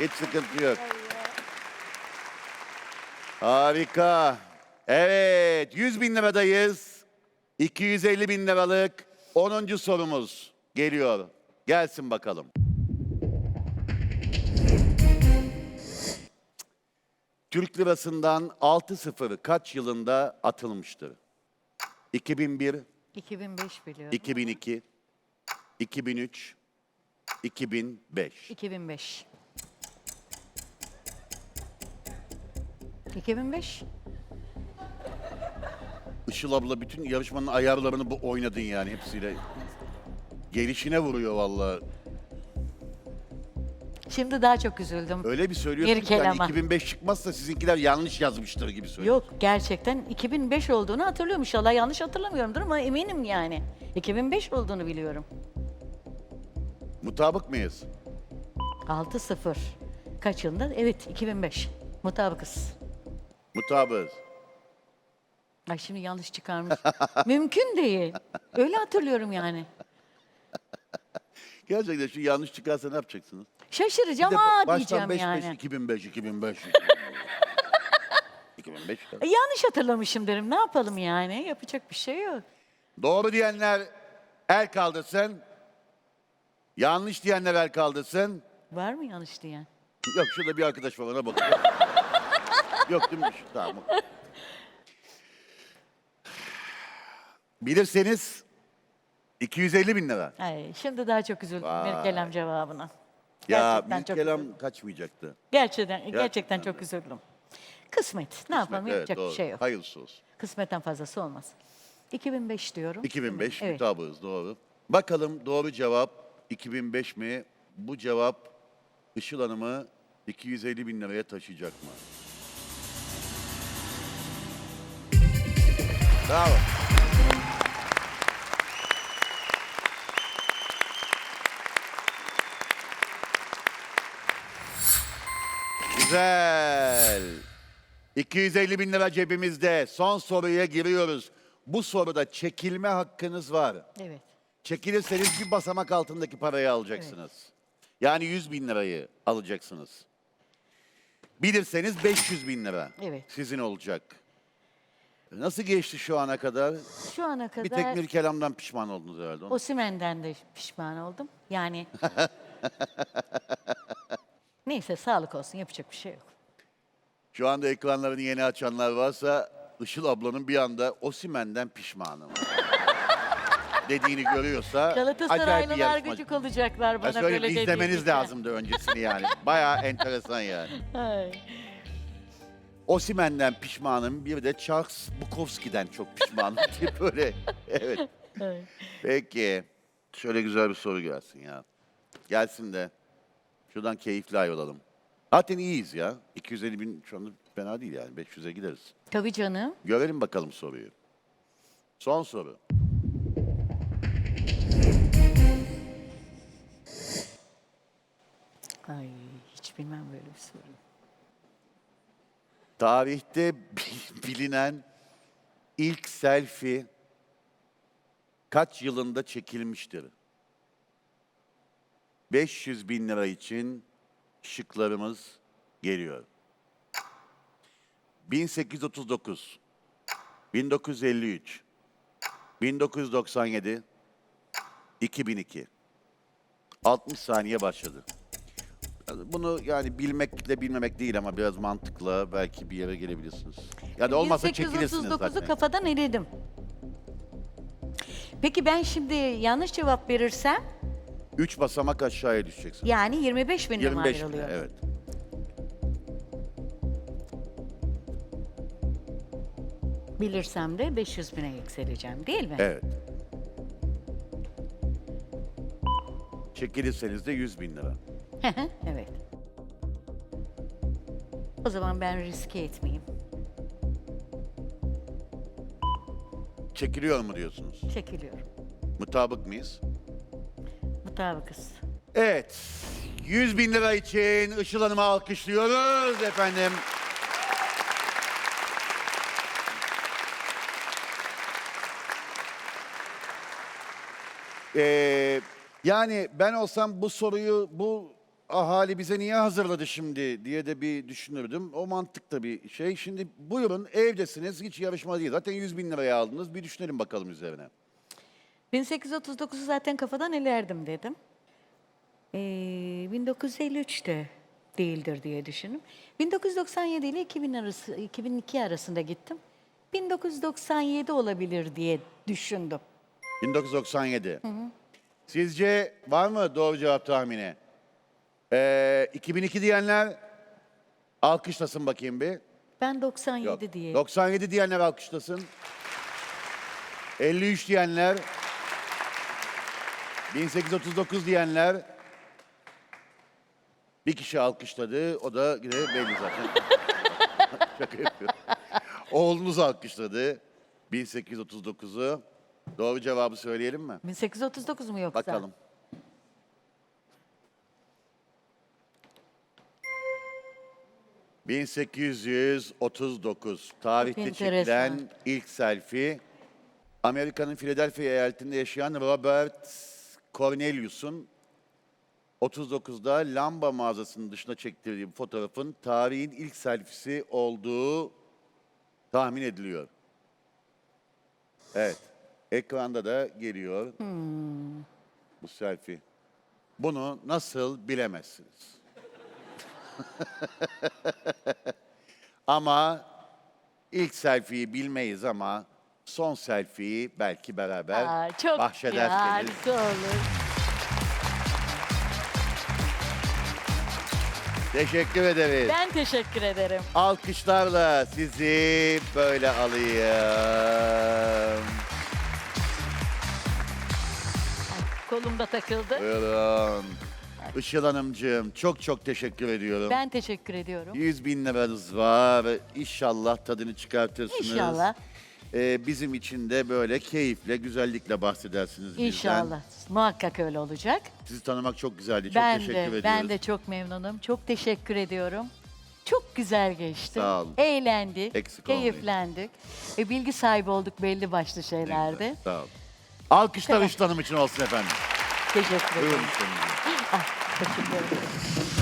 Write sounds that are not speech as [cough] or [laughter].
Hiç sıkıntı yok. Harika. Evet, 100 bin liradayız. 250 bin liralık 10. sorumuz geliyor. Gelsin bakalım. Türk lirasından 6-0 kaç yılında atılmıştır? 2001, 2005 biliyorum. 2002, 2003, 2005. 2005. 2005. Işıl abla bütün yarışmanın ayarlarını bu oynadın yani hepsiyle. Gelişine vuruyor vallahi. Şimdi daha çok üzüldüm. Öyle bir söylüyorsun ki yani kelama. 2005 çıkmazsa sizinkiler yanlış yazmıştır gibi söylüyor. Yok gerçekten 2005 olduğunu hatırlıyorum inşallah yanlış hatırlamıyorumdur ama eminim yani. 2005 olduğunu biliyorum. Mutabık mıyız? 6-0. Kaç yılında? Evet 2005. Mutabıkız. Mutabığız. Ay şimdi yanlış çıkarmış. [laughs] Mümkün değil. Öyle hatırlıyorum yani. Gerçekten şu yanlış çıkarsa ne yapacaksınız? Şaşıracağım Bir de aa baştan diyeceğim 5 yani. 5 2005 2005. 2005. E, yanlış hatırlamışım derim. Ne yapalım yani? Yapacak bir şey yok. Doğru diyenler el kaldırsın. Yanlış diyenler el kaldırsın. Var mı yanlış diyen? Yok şurada bir arkadaş var ona bakıyor. Yok değil mi? Tamam. Bilirseniz 250 bin lira. Ay, şimdi daha çok üzüldüm Vay. Mirkelem cevabına. Ya Gerçekten çok kelam üzüldüm. kaçmayacaktı. Gerçekten, gerçekten, Gerçekten çok üzüldüm. Kısmet. Ne yapalım? Evet, Yapacak doğru. bir şey yok. Hayırlısı olsun. Kısmetten fazlası olmaz. 2005 diyorum. 2005 Evet. doğru. Bakalım doğru cevap 2005 mi? Bu cevap Işıl Hanım'ı 250 bin liraya taşıyacak mı? Bravo. Güzel. 250 bin lira cebimizde. Son soruya giriyoruz. Bu soruda çekilme hakkınız var. Evet. Çekilirseniz bir basamak altındaki parayı alacaksınız. Yani 100 bin lirayı alacaksınız. Bilirseniz 500 bin lira Evet. sizin olacak. Nasıl geçti şu ana kadar? Şu ana kadar Bir tek bir kelamdan pişman oldunuz herhalde. Osimhen'den de pişman oldum. Yani [laughs] neyse sağlık olsun yapacak bir şey yok. Şu anda ekranlarını yeni açanlar varsa Işıl ablanın bir anda Osimen'den pişmanım. [laughs] dediğini görüyorsa acayip bir Galatasaraylılar yarışmacı. gıcık olacaklar Ben bana söyleyeyim, böyle izlemeniz dediğinizde. lazımdı öncesini yani. Bayağı enteresan yani. [laughs] Ay. Osimen'den pişmanım. Bir de Charles Bukowski'den çok pişmanım [laughs] diye böyle. Evet. Ay. Peki. Şöyle güzel bir soru gelsin ya. Gelsin de şuradan keyifli ayrılalım. Zaten iyiyiz ya. 250 bin şu anda fena değil yani. 500'e gideriz. Tabii canım. Görelim bakalım soruyu. Son soru. Ay hiç bilmem böyle bir soru. Tarihte bi- bilinen ilk selfie kaç yılında çekilmiştir? 500 bin lira için şıklarımız geliyor. 1839, 1953, 1997, 2002. 60 saniye başladı. Bunu yani bilmekle bilmemek değil ama biraz mantıkla belki bir yere gelebilirsiniz. Ya da olmazsa çekilirsiniz 1839'u zaten. kafadan eledim. Peki ben şimdi yanlış cevap verirsem Üç basamak aşağıya düşeceksin. yani 25 bin lira 25 bin, ayrılıyor. evet. Bilirsem de 500 bine yükseleceğim değil mi? Evet. Çekilirseniz de 100 bin lira. [laughs] evet. O zaman ben riske etmeyeyim. Çekiliyor mu diyorsunuz? Çekiliyorum. Mutabık mıyız? Mutabıkız. Evet. 100 bin lira için Işıl Hanım'ı alkışlıyoruz efendim. Ee, yani ben olsam bu soruyu bu ahali bize niye hazırladı şimdi diye de bir düşünürdüm. O mantıkta bir şey. Şimdi buyurun evdesiniz hiç yarışma değil. Zaten 100 bin liraya aldınız. Bir düşünelim bakalım üzerine. 1839'u zaten kafadan elerdim dedim. Ee, 1953'te değildir diye düşündüm. 1997 ile 2000 arası, 2002 arasında gittim. 1997 olabilir diye düşündüm. 1997. Sizce var mı doğru cevap tahmini? Ee, 2002 diyenler alkışlasın bakayım bir. Ben 97 Yok. diye. 97 diyenler alkışlasın. 53 diyenler. 1839 diyenler. Bir kişi alkışladı. O da yine belli zaten. [laughs] Şaka yapıyorum. Oğlunuz alkışladı. 1839'u. Doğru cevabı söyleyelim mi? 1839 mu yoksa? Bakalım. ...1839 tarihte enteresan. çekilen ilk selfie... ...Amerika'nın Philadelphia eyaletinde yaşayan Robert Cornelius'un... ...39'da lamba mağazasının dışına çektirdiği bu fotoğrafın... ...tarihin ilk selfie'si olduğu tahmin ediliyor. Evet. Ekranda da geliyor bu selfie. Bunu nasıl bilemezsiniz. [laughs] ama ilk selfie'yi bilmeyiz ama son selfie'yi belki beraber Aa, çok bahşederseniz. harika olur. Teşekkür ederiz. Ben teşekkür ederim. Alkışlarla sizi böyle alayım. Kolumda takıldı. Buyurun. Işıl Hanımcığım çok çok teşekkür ediyorum. Ben teşekkür ediyorum. 100 bin liranız var. İnşallah tadını çıkartırsınız. İnşallah. Ee, bizim için de böyle keyifle, güzellikle bahsedersiniz bizden. İnşallah. Muhakkak öyle olacak. Sizi tanımak çok güzeldi. Çok ben teşekkür de, ediyoruz. ben de çok memnunum. Çok teşekkür ediyorum. Çok güzel geçti. Sağ olun. Eğlendik, Eksik keyiflendik. E, bilgi sahibi olduk belli başlı şeylerde. Sağ olun. Alkışlar. Işıl Hanım için olsun efendim. Teşekkür Buyurun ederim. Işıl Hanımcığım. Ah, teşekkür ederim.